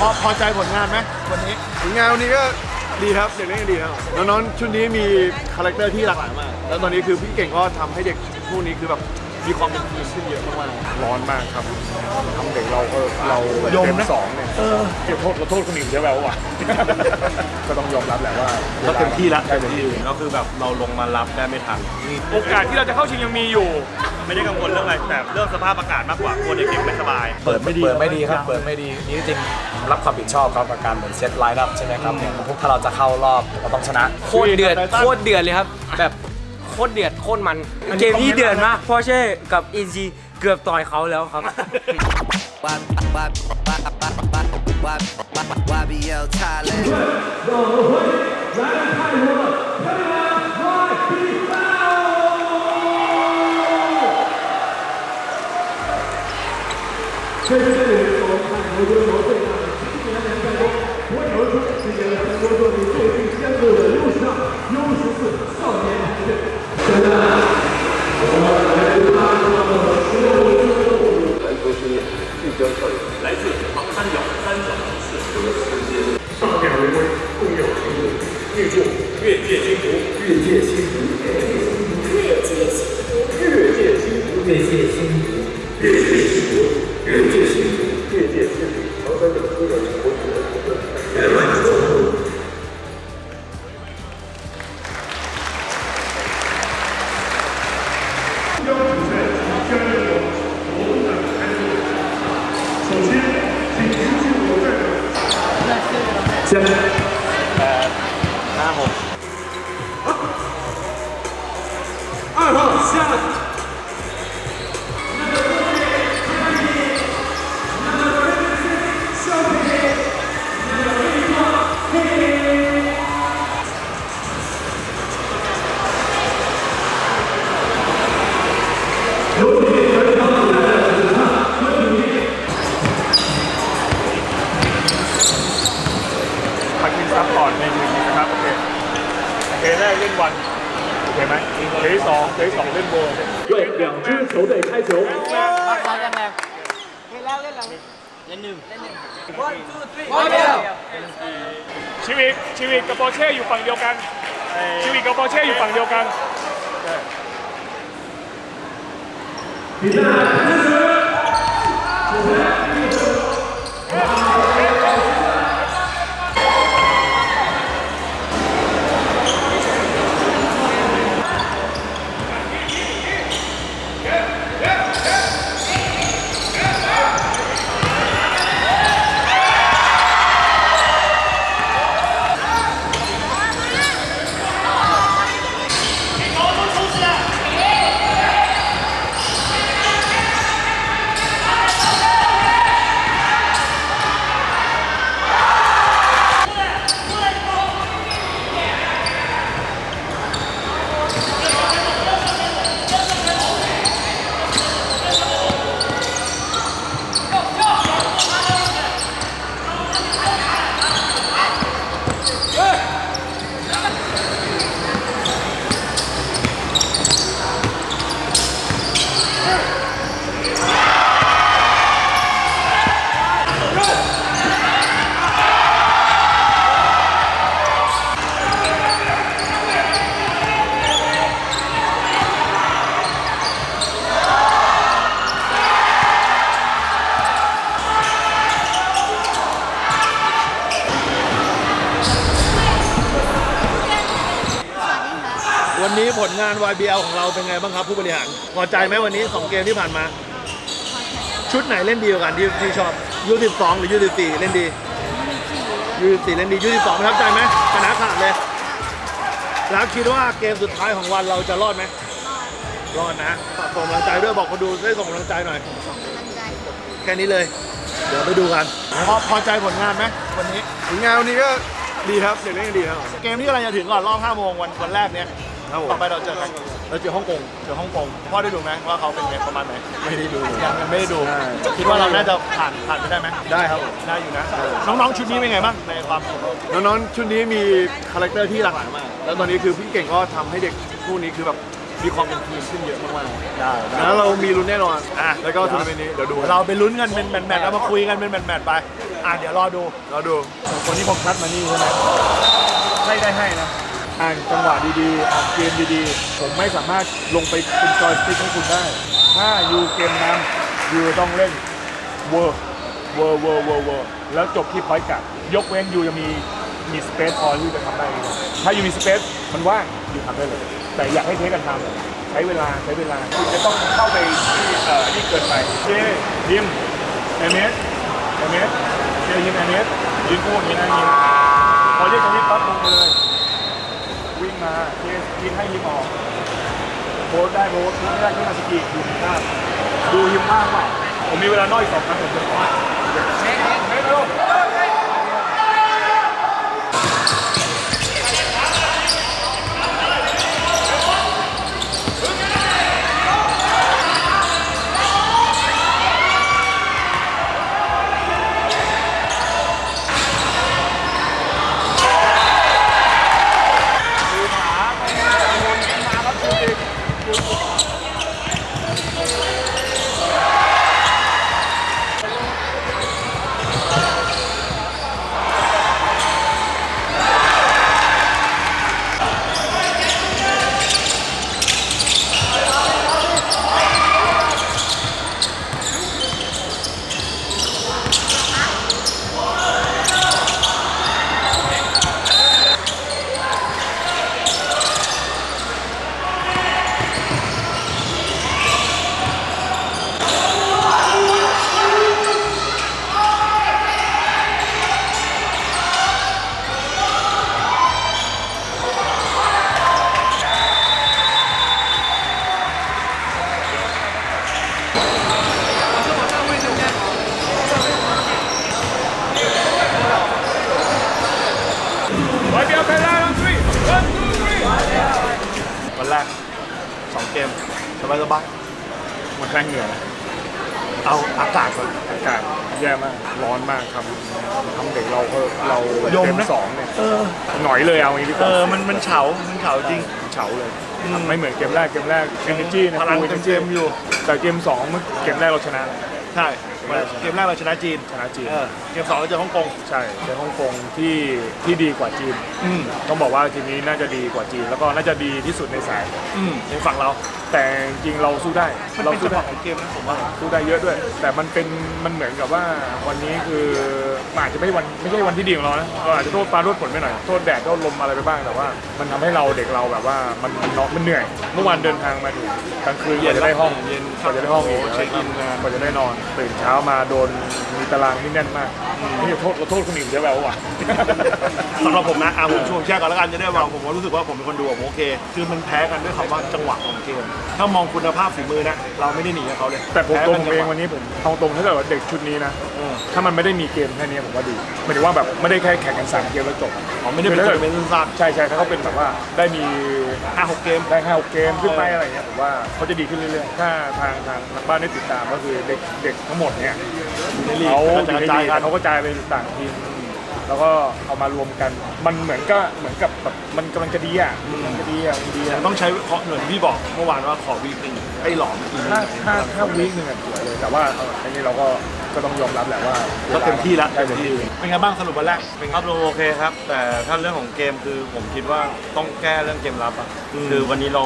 พอพอใจผลงานไหมวันนี้ ผลงานวันนี้ก็ดีครับเด็กเล่นกันดีครับน้องๆชุดนี้มีคาแรคเตอร์ที่หลากหลายมาก แล้วตอนนี้คือพี่เก่งก็ทำให้เด็กพวกนี้คือแบบ มีความเป็นทีมขึ้นเยอะมากๆร้อนมากครับทำเด็กเราเออเรายมเต็นะสองเนี่ยเก็บโทษขอโทษคนอื่นใช่ไหมวะ ก็ต้องยอมรับแหละว่าก็เต็มที่ละ ได้เต็มที่ก็คือแบบเราลงมารับได้ไม่ทันโอกาสที่เราจะเข้าชิงยังมีอยู่ ไม่ได้กังวลเรื่องอะไรแต่เรื่องสภาพอากาศมากกว่ากลัวเด็กๆไม่สบาย เปิดไม่ดี เปิดไม่ดีครับ เปิดไม่ดีนี่จริงๆรับความผิดชอบครับกับการเหมือนเซตไลน์อัพใช่ไหมครับเนี่ยพวกถ้าเราจะเข้ารอบเราต้องชนะ โคตรเดือดโคตรเดือดเลยครับ แบบโคตรเดือดโคตรมัน เกมนี้เดือดมากเพราะเช่กับอินซีเกือบต่อยเขาแล้วครับ 男足训练队即将退，来自马三、幺三、九、四、十、三、表灵威，共佑新路，预祝越界新服，越界新服。 ที่สองเคที่สองเล่นโบว์ชีวิตชีวิตกับโปเช่อยู่ฝั่งเดียวกัน ชีวิตกับโปเช่อยู่ฝั่งเดียวกันวันนี้ผลงาน YBL ของเราเป็นไงบ้างครับผู้บริหารพอใจไหมวันนี้ 2 เกมที่ผ่านมา ชุดไหนเล่นดีกว่ากันที่ที่ชอบ U12 หรือ U14 เล่นดี U14 เล่นดี U12 ประทับใจไหมชนะขาดเลย แล้วคิดว่าเกมสุดท้ายของวันเราจะรอดไหมรอดนะฝากส่งกำลังใจด้วยบอกคนดูได้ส่งกำลังใจหน่อยแค่นี้เลย เดี๋ยวไปดูกันพอพอใจผลงานไหมวันนี้ผลงานวันนี้ก็ดีครับเด็กเล่นกันดีครับ เกมที่กำลังจะถึงก่อนรอบ5โมงวันวันแรกเนี้ย ครับผมต่อไปเราเจอกันเราเจอฮ่องกงเจอฮ่องกงพ่อได้ดูไหมว่าเขาเป็นไงประมาณไหนไม่ได้ดู ยังยังไม่ได้ดูใช่ คิดว่าเราน่าจะผ่านผ่านไปได้ไหมได้ครับได้อยู่นะ น้องๆชุดนี้เป็นไงบ้างในความคิดเราน้องๆชุดนี้มีคาแรคเตอร์ที่หลากหลายมาก แล้วตอนนี้คือพี่เก่งก็ทำให้เด็กพวกนี้คือแบบมีความเป็นทีมขึ้นเยอะมากๆได้แล้วเรามีลุ้นแน่นอน อะแล้วก็ทัวร์นาเมนต์นี้เดี๋ยวดูเราไปลุ้นกันเป็นแมตช์ๆแล้วมาคุยกันเป็นแมตช์ๆไปอะเดี๋ยวรอดู เราดู คนที่ผมคัดมานี่ใช่ไหมให้ได้ให้นะ อ่านจังหวะดีๆอ่านเกมดีๆ ผมไม่สามารถลงไปเป็นจอยสติ๊กให้คุณได้ ถ้ายูเกมนำยูต้องเล่นเวอร์เวอร์เวอร์เวอร์เวอร์แล้วจบที่พอยต์กัดยกเว้นยูจะมีมีสเปซพอที่จะทำได้ถ้ายูมีสเปซมันว่างยูทำได้เลย แต่อยากให้เทคกันทำใช้เวลาใช้เวลาคุณจะต้องเข้าไปที่เอ่อนี่เกินไปเจยิมเอเมสเอเมสเจยิมเอเมสยืนพูดอย่างนี้นะยิม พอเรียกตรงนี้ปั๊บลงมาเลย วิ่งมาเทสยิงให้ยิงออก โบสได้เพราะว่าครั้งแรกที่มาสกีดูหน้าดูยิงมากกว่าผมมีเวลานอกอีกสองครั้งผมจะว่าเฮ้ยเฮ้ยเร็ว วันแรกสองเกมสบายสบายมันแรงเหงื่อนะเอาอากาศก่อนอากาศแย่มาก ร้อนมากครับทำเด็กเราก็เรายมเต็นะสองเนี่ยหน่อยเลยเอาอย่างนี้ดีกเอว่าอมันมันเฉามันเฉาจริงเฉาเลย ไม่เหมือนเกมแรกเกมแรก energy นะพลังเต็มอยู่ แต่เกมสองมันเกมแรกเราชนะ ใช่ เกมแรกเราชนะจีนชนะจีน เออเกมสองเราเจอฮ่องกง ใช่ในฮ่องกงที่ที่ดีกว่าจีน อืมต้องบอกว่าทีมนี้น่าจะดีกว่าจีน แล้วก็น่าจะดีที่สุดในสายอืมในฝั่งเรา แต่จริงๆเราสู้ได้ มันเราเป็นสู้จังหได้ วะของเกมนะผมว่า สู้ได้เยอะด้วย แต่มันเป็นมันเหมือนกับว่าวันนี้คือมันอาจจะไม่วันไม่ใช่วันที่ดีของเรานะเราอาจจะโทษฟ้าโทษฝนไปหน่อยโทษแดดโทษลมอะไรไปบ้างแต่ว่า มันทำให้เราเด็กเราแบบว่ามันมันเนาะมันเหนื่อย เมื่อวานเดินทางมาถึงกลางคืนกว่าจะได้ห้องเย็นกว่าจะได้ห้องอีกเช็คอินงานกว่าจะได้นอนตื่นเช้ามาโดนมีตารางที่แน่นมากนี่โทษเราโทษคนอื่นเยอะแบบว่าสำหรับผมนะอะผมชวนแชร์ก่อนแล้วกันจะได้ว่าผมว่ารู้สึกว่าผมเป็นคนดูอะผมโอเค คือมันแพ้กันด้วยคำว่าจังหวะของเกมถ้ามองคุณภาพฝีมือนะเราไม่ได้หนีกับเขาเลย แต่ผมตรงผมแพ้เองกัวันนี้ผมเอาตรงถ้าเกิดว่าเด็กชุดนี้นะเออถ้ามันไม่ได้มีเกมแค่นี้ผมว่าดีหมายถึงว่าแบบไม่ได้แค่แข่งกันสามเกมแล้วจบอ๋อไม่ได้เป็นคือทัวถ้าร์นาเมนต์สั้นใช่ใช่ถ้าเขาเป็นแบบว่าได้มีๆห้าหกเกมได้ห้าหกเกมขึ้นไปอะไรเงี้ยผมว่าเขาจะดีขึ้นเรื่อยๆถ้าทางทางทางบ้านได้ติดตามก็คือเด็กเด็กทั้งหมดเนี่ยในลีกเขากระอยู่ในจายลีกกันเขาก็จ่ายไปต่างทีมแล้วก็เอามารวมกัน มันเหมือนก็เหมือนกับแบบมันกำลังจะดีอะมันกำลังจะดีอะมันดีแต่อะต้องใช้เคาะเหมือนที่บอกเมื่อวานว่าขอวีคหนึงไอ้หลอมอีกถ้าถ้าถ้าวีคหนึ่งอะสวยเลยแต่ว่าเอออันนี้เราก็ ก็ต้องยอมรับแหละว่าก็เต็มที่แล้วได้เต็มที่เป็นไงบ้างสรุปวันแรกเป็นครับโอเคครับ แต่ถ้าเรื่องของเกมคือผมคิดว่าต้องแก้เรื่องเกมรับอะอืมคือวันนี้เรา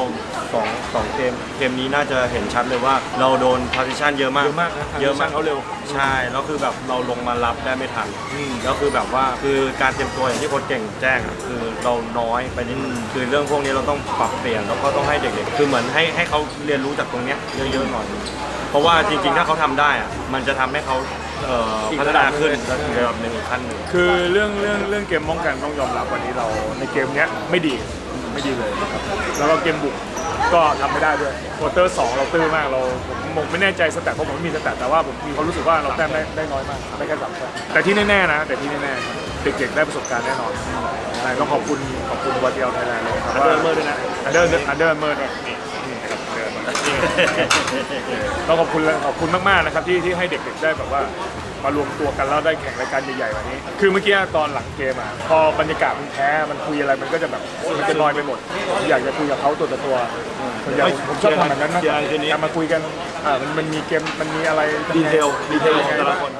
สองสองเกมเกมนี้น่าจะเห็นชัดเลยว่าเราโดนพา r ิชันเยอะมากเยอะมากนะเยอะมากเขาเร็วใช่แล้วคือแบบเราลงมารับได้ไม่ทันอืมแล้วคือแบบว่าคือการเตรียมตัวอย่างที่โค้ชเก่งแจ้งอะคือเราน้อยไปนิดนึงคือเรื่องพวกนี้เราต้องปรับเปลี่ยนแล้วก็ต้องให้เด็กๆ คือเหมือนให้ให้เขาเรียนรู้จากตรงเนี้ยเยอะๆหน่อย เพราะว่าจริงๆ ถ้าเขาทำได้อะมันจะทำให้เขาเอ่อพัฒนาขึ้นระดับหนึ่งอีกขั้นหนึ่ง คือเรื่องเรื่องเรื่องเกมป้องกันต้องยอมรับวันนี้เราในเกมเนี้ยไม่ดีไม่ดีเลยนะครับแล้วก็เกมบุกก็ทำไม่ได้ด้วยควอเตอร์สองเราตื้อมากเราผมผมไม่แน่ใจสแตทเพราะผมไม่มีสแตทแต่ว่าผมมีความรู้สึกว่าเราแต้มได้ได้น้อยมากได้แค่สามแต้มแต่ที่แน่ๆนะ แต่ที่แน่ๆครับเด็กๆได้ประสบการณ์แน่นอนใช่ต้องขอบคุณขอบคุณวาเดียลไทยแลนด์เลยครับอันเดอร์เมอร์ด้วยนะอันเดอร์อันเดอร์เมอร์ด้วย ต้องขอบคุณเลยขอบคุณมากๆนะครับที่ที่ให้เด็กๆได้แบบว่ามารวมตัวกันแล้วได้แข่งรายการใหญ่ๆแบบนี้ คือเมื่อกี้ตอนหลังเกมอะพอบรรยากาศมันแพ้มันคุยอะไรมันก็จะแบบมันจะลอยไปหมดอยากจะคุยกับเขาตัวต่อตัวส่วนใหญ่ผมผมชอบทำแบบนั้นนะเคลียร์คืนนี้การมาคุยกันอ่ามันมันมีเกมมันมีอะไรดีเทลดีเทลของแต่ละคน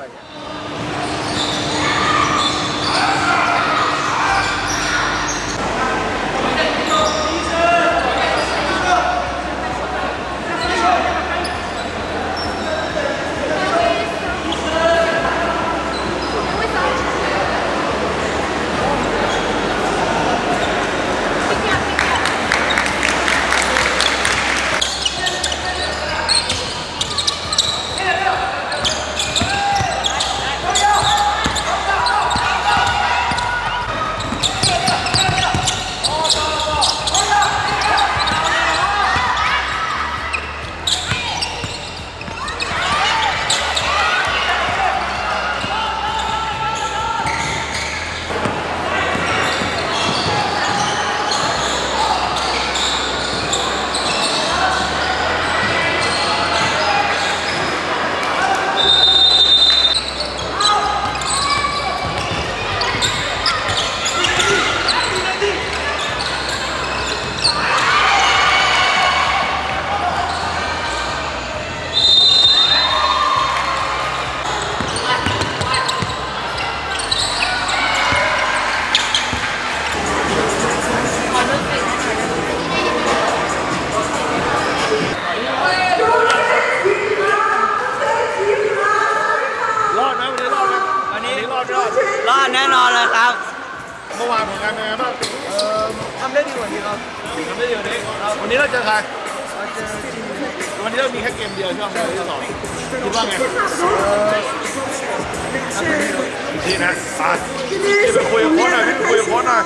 พี่ไปคุยกับโค้ชหน่อยพี่ไปคุยกับโค้ชหน่อย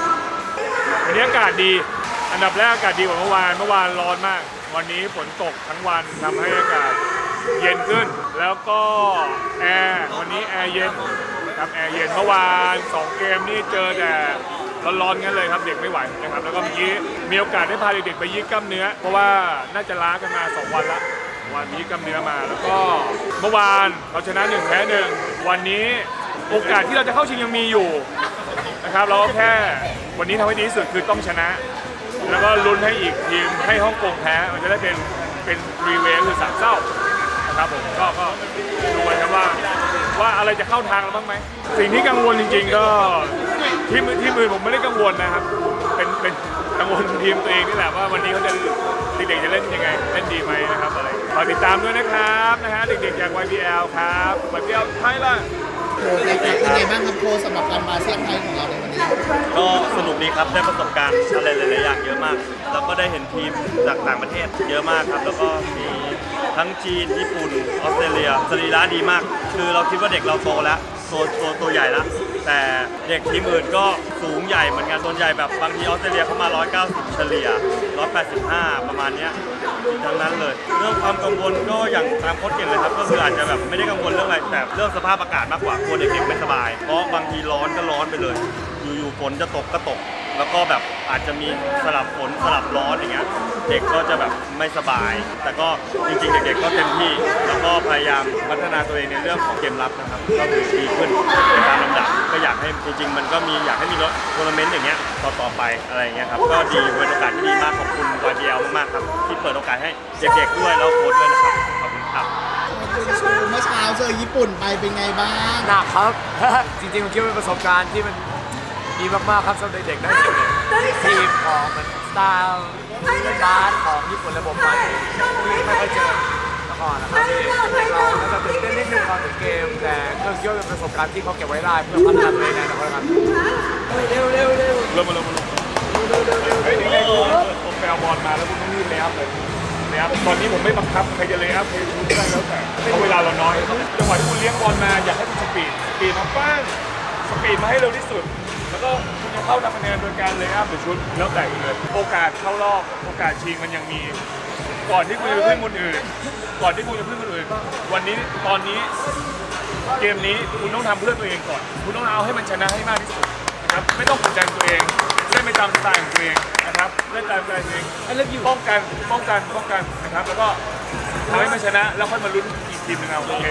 วันนี้อากาศดี อันดับแรกอากาศดีกว่าเมื่อวาน เมื่อวานร้อนมาก วันนี้ฝนตกทั้งวันทำให้อากาศเย็นขึ้น แล้วก็แอร์ วันนี้แอร์เย็นครับแอร์เย็น เมื่อวานสองเกมนี่เจอแต่ร้อนๆงั้นเลยครับเด็กไม่ไหวนะครับ แล้วก็เมื่อกี้มีโอกาสได้พาเด็กๆไปยืดกล้ามเนื้อ เพราะว่าน่าจะล้ากันมาสองวันละ วันนี้กล้ามเนื้อมา แล้วก็เมื่อวานเราชนะหนึ่งแพ้หนึ่งวันนี้ โอกาสที่เราจะเข้าชิงยังมีอยู่นะครับเราก็แค่วันนี้ทำให้ดีที่สุดคือต้องชนะ แล้วก็ลุ้นให้อีกทีมให้ฮ่องกงแพ้ มันจะได้เป็นเป็นรีเวคือสามเศร้านะครับผมก็ก็ดูกันครับว่าว่าอะไรจะเข้าทางเราบ้างไหมสิ่งที่กังวลจริง ๆ ก็ทีมทีมอื่นผมไม่ได้กังวลนะครับ เป็นเป็นกังวลทีมตัวเองนี่แหละว่าวันนี้เขาจะเด็กๆจะเล่นยังไงเล่นดีไหมนะครับอะไรฝากติดตามด้วยนะครับนะฮะเด็กๆจาก YBL ครับ YBL ไทยละ เป็นไงบ้างครับโคสำหรับการมาเซี่ยงไฮ้ของเราในวันนี้ก็สนุกดีครับได้ประสบการณ์อะไรหลายๆอย่างเยอะมาก แล้วก็ได้เห็นทีมจากต่างประเทศเยอะมากครับ แล้วก็มีทั้งจีนญี่ปุ่นออสเตรเลียสรีระดีมาก คือเราคิดว่าเด็กเราโตแล้ว ตัวตัวตัวใหญ่แล้วแต่เด็กทีมอื่นก็สูงใหญ่เหมือนกันส่วนใหญ่แบบบางทีออสเตรเลียเข้ามา 190 เฉลี่ย 185 ประมาณเนี้ยทั้งนั้นเลย เรื่องความกังวลก็อย่างตามโค้ชเก่งเลยครับ ก็คืออาจจะแบบไม่ได้กังวลเรื่องอะไรแต่เรื่องสภาพอากาศมากกว่ากลัวเด็กๆไม่สบาย เพราะบางทีร้อนก็ร้อนไปเลย อยู่ๆฝนจะตกก็ตก แล้วก็แบบอาจจะมีสลับฝนสลับร้อนอย่างเงี้ยเด็กก็จะแบบไม่สบาย แต่ก็จริงๆเด็กๆก็เต็มที่ แล้วก็พยายามพัฒนาตัวเองในเรื่องของเกมรับนะครับก็คือดีขึ้นในตามลำดับก็อยากให้จริง ๆ มันก็มีอยากให้มีรถทัวร์นาเมนต์อย่างเงี้ยต่อๆไปอะไรอย่างเงี้ยครับก็ดีเป็นโอกาสที่ดีมากขอบคุณ YBL มากๆครับที่เปิดโอกาสให้เด็กๆด้วยแล้วโค้ชด้วยนะครับขอบคุณครับเมื่อเช้าเจอญี่ปุ่นไปเป็นไงบ้าง หนักครับ จริงๆผมคิดว่าเป็นประสบการณ์ที่มัน ดีมากๆครับสำหรับเด็กๆได้เห็นทีมของมันสไตล์เล่นบาสของญี่ปุ่นระบบใหม่ที่ไม่ค่อยเจอมาก่อนนะครับเราจะตื่นเต้นนิดนึงตอนถึงเกม แต่ก็คิดว่าเป็นประสบการณ์ที่เขาเก็บไว้ได้เพื่อพัฒนาตัวเองในอนาคตครับเร็วเร็วเร็วเริ่มมาเริ่มมาเริ่มเฮ้ยนี่ไงผมไปเอาบอลมาแล้วคุณต้องรีบเลยครับเลยเลยครับตอนนี้ผมไม่บังคับใครจะเลยครับใครจะได้แล้วแต่เพราะเวลาเราน้อยจังหวะที่คุณเลี้ยงบอลมาอยากให้คุณสปีดสปีดมาป้างสปีดมาให้เร็วที่สุด แล้วก็คุณจะเข้าทำคะแนนโดยการเลยครับหรือชุดแล้วแต่คุณเลย โอกาสเข้ารอบโอกาสชิงมันยังมี ก่อนที่คุณจะพึ่งคนอื่น ก่อนที่คุณจะพึ่งคนอื่น วันนี้ตอนนี้เกมนี้คุณต้องทำเพื่อตัวเองก่อน คุณต้องเอาให้มันชนะให้มากที่สุดนะครับไม่ต้องกดดันตัวเองเล่นไปตามสไตล์ของตัวเองนะครับเล่นตามสไตล์ตัวเองป้องกันป้องกันป้องกันนะครับ แล้วก็ทำให้มันชนะแล้วค่อยมาลุ้นอีกทีมหนึงเอาโอเค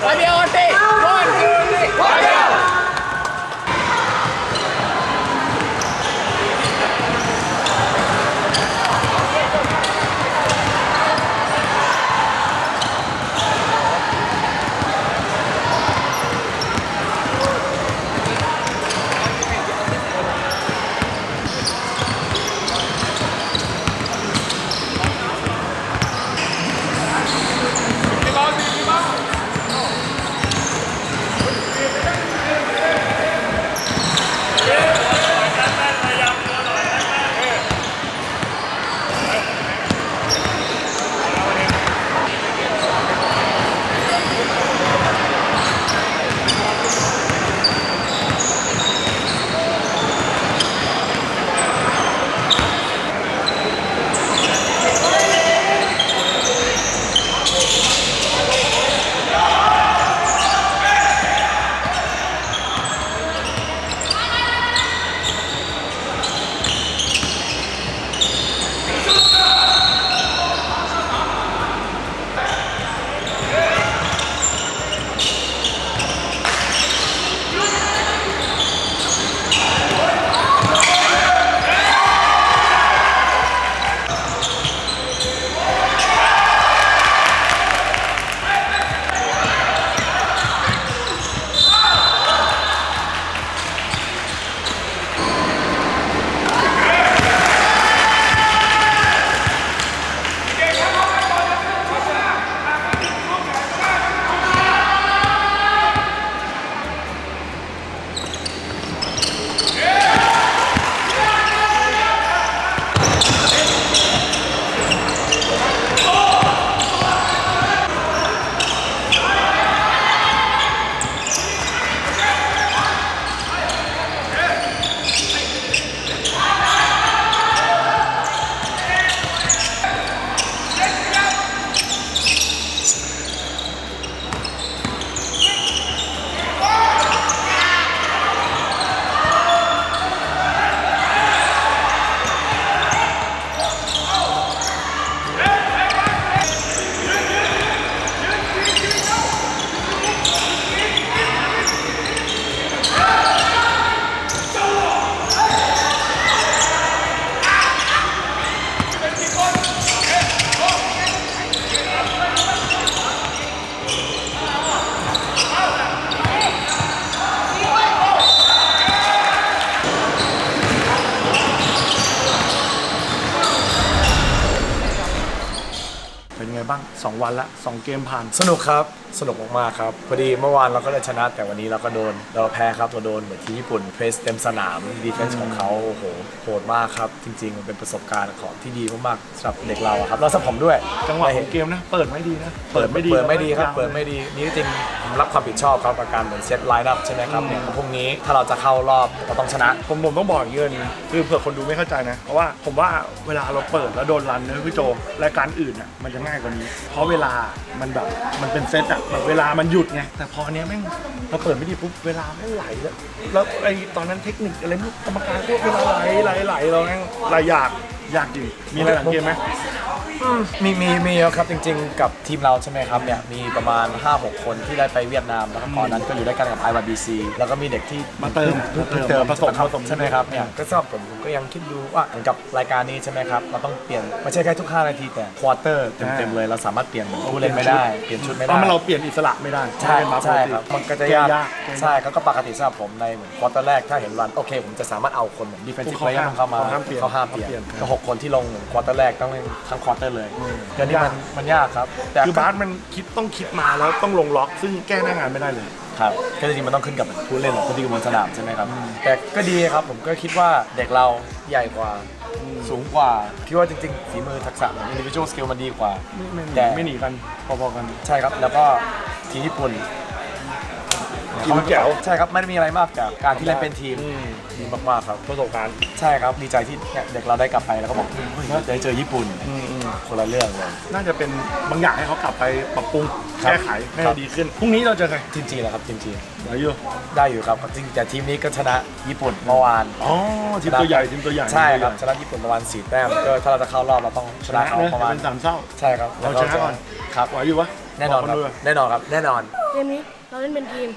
เป็นไงบ้ 2 วันละ 2 เกมผ่าน สนุกครับสนุกมากๆครับ พอดีเมื่อวานเราก็ได้ชนะแต่วันนี้เราก็โดน เราแพ้ครับเราโดนเหมือนที่ญี่ปุ่นเพรสเต็มสนามดีเฟนส์ของเขาโอ้โหโหดมากครับ จริง ๆ มันเป็นประสบการณ์ของที่ดีมากๆสำหรับเด็กเราอะครับแล้วสำหรับผมด้วยจังหวะได้ขเห็อนงเกมนะ เปิดไม่ดีนะ เปิดไม่ดีเปิดไม่ดีครับยาวเปิดไม่ดีนี่จริงๆผมรับความผิดชอบครับกับการเหมือนเซตไลน์อัพใช่ไหมครับเนี่ยพรุ่งนี้ถ้าเราจะเข้ารอบเราต้องชนะ ผมผมต้องบอกอย่างนี้เลยนะคือเผื่อคนดูไม่เข้าใจนะ เพราะว่าผมว่าเวลาเราเปิดแล้วโดนรันนะพี่โจรายการอื่นอะมันจะง่ายกว่านี้ เพราะเวลามันแบบมันเป็นเซตอะแบบเวลามันหยุดไงแต่พออันเนี้ยแม่งเราเปิดไม่ดีปุ๊บเวลาไม่งไหลแล้วแล้วไอ้ตอนนั้นเทคนิคอะไรไม่รู้กรรมการพวกเวลาไหลไหลไหลเราแม่งไหลยาก ยากจริงมีอะไรหลังเกมไหมมีมีมีครับจริง ๆ กับทีมเราใช่ไหมครับเนี่ยมีประมาณ 5-6 คนที่ได้ไปเวียดนามแล้วก็ก่อนนั้นก็อยู่ด้วยกันกับ i อ b c แล้วก็มีเด็กที่มาเติมเพิ่งเติมเติมผสมครับผสมใช่ไหมครับเนี่ยก็สำหรับผมผมก็ยังคิดดูว่าเหมือนกับรายการนี้ใช่ไหมครับเราต้องเปลี่ยนไม่ใช่แค่ทุก 5 นาทีแต่ควอเตอร์เต็มๆเลยเราสามารถเปลี่ยนผู้เล่นไม่ได้เปลี่ยนชุดไม่เพได้ราะมันเราเปลี่ยนอิสระไม่ได้ใช่เป็นมาปกใช่ติครับมันก็จะเกมยากยากใช่ก็ก็ปกติสำหรับผมในเหมือนควอเตอร์แรกถ้าเห็นรันโอเค ผมจะสามารถเอาคนเหมือนดิฟเฟนซีฟเขาเพลเยอห้ามร์เข้ามาเขาห้ามเปลี่ยนเขาห้ามเปลี่ยเขาเปลี่ยนนก็หกคนที่ลงเหมือนควอเตอร์แรกต้องเล่นทั้งควอเตอร์เลยเดี๋ยวนี้มันมันยากครับ แต่คือบาสมันคิดต้องคิดมาแล้วต้องลงล็อก ซึ่งแก้หน้างานไม่ได้เลย ครับก็จริงๆมันต้องขึ้นกับผู้เล่นหรือคนที่อยู่บนสนามใช่ไหมครับ แต่ก็ดีครับผมก็คิดว่าเด็กเราใหญ่กว่าสูงกว่าคิดว่าจริงๆฝีมือทักษะเหมือน individual skill มันดีกว่าไม่แต่ไม่หนีกันพอๆกัน ใช่ครับ แล้วก็ทีมญี่ปุ่น ททีมแจ๋วใช่ครับไม่ได้มีอะไรมากจากการที่เล่นเป็นทีมอืมดีมากๆครับประสบการณ์ใช่ครับดีใจที่เนี่ยเด็กเราได้กลับไปแล้วก็บอกเฮ้ยได้เจอญี่ปุ่นคนละเรื่องเลย น่าจะเป็นบางอย่างให้เขากลับไปปรับปรุงครับแก้ไขให้ครับดีขึ้นพรุ่งนี้เราเจอใครทีมจีนนะครับทีมจีนไหนอยู่ได้อยู่ครับจริงๆแต่ทีมนี้ก็ชนะญี่ปุ่นเมื่อวานอ๋อทีมตัวใหญ่ทีมตัวใหญ่ใช่ครับชนะญี่ปุ่นประมาณสี่แต้มก็ถ้าเราจะเข้ารอบเราต้องชชนะนะเขาเนอะประมาณเป็นสามเศร้าใช่ครับเราชนะก่อนครับไหวอยู่ปะแน่นอนครับบกคดูแน่นอนครับแน่นอนเกมนี้เราเล่นเป็นทีม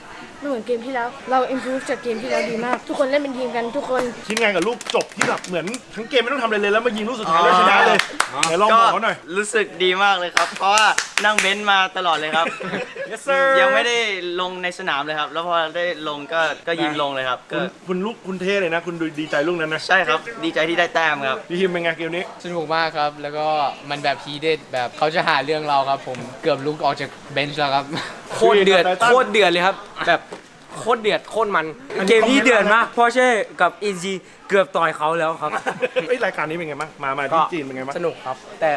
ไม่เหมือนเกมที่แล้ว เรา improve จากเกมที่แล้วดีมาก ทุกคนเล่นเป็นทีมกันทุกคนคิดไงกับลูกจบที่แบบเหมือนทั้งเกมไม่ต้องทำอะไรเลยแล้วมายิงลูกสุดท้ายแล้วชนะเลยไหนลองบอกเขาหน่อย รู้สึกดีมากเลยครับ เพราะว่านั่งเบนซ์มาตลอดเลยครับยังไม่ได้ลงในสนามเลยครับ แล้วพอได้ลงก็ก็ยิงลงเลยครับก็คุณคุณลูกคุณเท่เลยนะ คุณดูดีใจลูกนั้นนะใช่ครับ ดีใจที่ได้แต้มครับพี่ทีมเป็นไงเกมนี้ สนุกมากครับ แล้วก็มันแบบฮีเด็ดแบบเขาจะหาเรื่องเราครับ ผมเกือบลุกออกจากเบนช์แล้วครับโคตรเดือดไททันโคตรเดือดเลยครับ แบบโคตรเดือดโคตรมันอันนี้เกมนี้เดือดมากพอเช่กับอินซีเกือบต่อยเขาแล้วครับ เอ้ยรายการนี้เป็นไงบ้างมามาที่จีนเป็นไงบ้างสนุกครับ แต่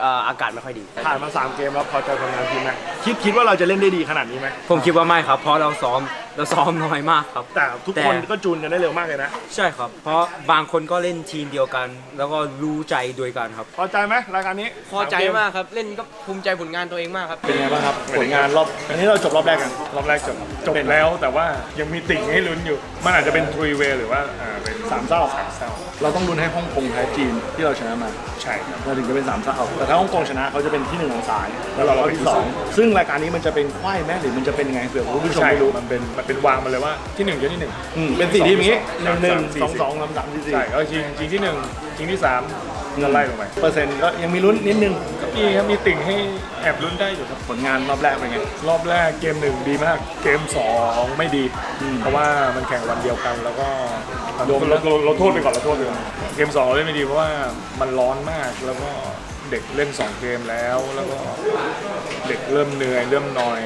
เอ่ออากาศไม่ค่อยดี ผ่านมาสามเกมแล้วพอใจผลงานทีมไหมคิดคิดว่าเราจะเล่นได้ดีขนาดนี้ไหมผมคิดว่าไม่ครับเพราะเราซ้อม เราซ้อมน้อยมากครับ แต่ทุกแต่คนก็จูนกันได้เร็วมากเลยนะ ใช่ครับ เพราะบางคนก็เล่นทีมเดียวกัน แล้วก็รู้ใจด้วยกันครับ พอใจไหมรายการนี้พอใจสเมมากครับ เล่นก็ภูมิใจผลงานตัวเองมากครับ เป็นไงบ้างครับ ผลงานรอบ อันนี้เราจบรอบแรกกัน รอบแรกจบ จบแล้วแต่ว่ายังมีติ่งให้ลุ้นอยู่ มันอาจจะเป็นทรีเวหรือว่าอ่าเป็นสามเศร้าสามเศร้า เราต้องลุ้นให้ฮ่องกงแพ้จีนที่เราชนะมา ใช่ครับเราถึงจะเป็นสามเศร้า แต่ถ้าฮ่องกงชนะเขาจะเป็นที่หนึ่งของสาย แล้วเราเป็นที่สองซึ่งรายการนี้มันจะเป็นไขว้ไหมหรือมันจะเป็นยังไงเผื่อคุณผู้ชมใช่ไม่รู้มันเป็นมันเป็นวางมาเลยว่าที่หนึ่งจะที่หนึ่งอืมเป็นสี่ทีมอย่างงี้หนึ่งหนึ่งสี่สองสี่สองสามสามสี่สี่ใช่ก็ชิงชิงที่หนึ่งชิงที่สามก็ไล่ลงไปเปอร์เซ็นต์ก็ยังมีลุ้นนิดนึงก็มีครับมีติ่งให้แอบลุ้นได้อยู่ครับผลงานรอบแรกเป็นไงรอบแรกเกมหนึ่งดีมาก เกมสองไม่ดี เพราะว่ามันแข่งวันเดียวกันแล้วก็เราเราเราโทษไปก่อนเราโทษไปก่อนเกมสองเราเล่นไม่ดีเพราะว่ามันร้อนมากแล้วก็ เด็กเล่นสองเกมแล้ว แล้วก็เด็กเริ่มเหนื่อยเริ่มนอย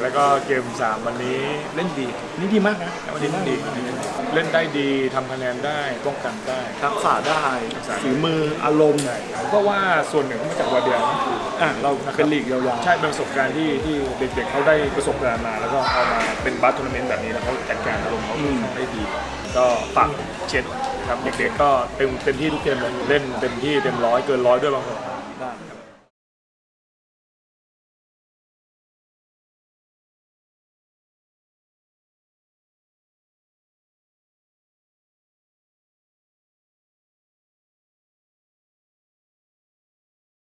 แล้วก็เกมสามวันนี้เล่นดีนี่ดีมากนะวันนี้เล่นดีเล่นได้ดีทำคะแนนได้ป้องกันได้ทักษะได้ฝีมืออารมณ์เพราะว่าส่วนหนึ่งก็มาจากวาเดียนอะเราเป็นลีกยาวๆใช่เป็นประสบการณ์ที่ที่เด็กๆเขาได้ประสบการณ์มา แล้วก็เอามาเป็นบัสทัวร์นาเมนต์แบบนี้แล้วเขาจัดการอารมณ์เขาค่อนข้างได้ดี ก็ฝากเช็ดครับเด็กๆก็เต็มเต็มที่ทุกเกมเลยเล่นเต็มที่เต็มร้อยเกินร้อยด้วยบางคน ได้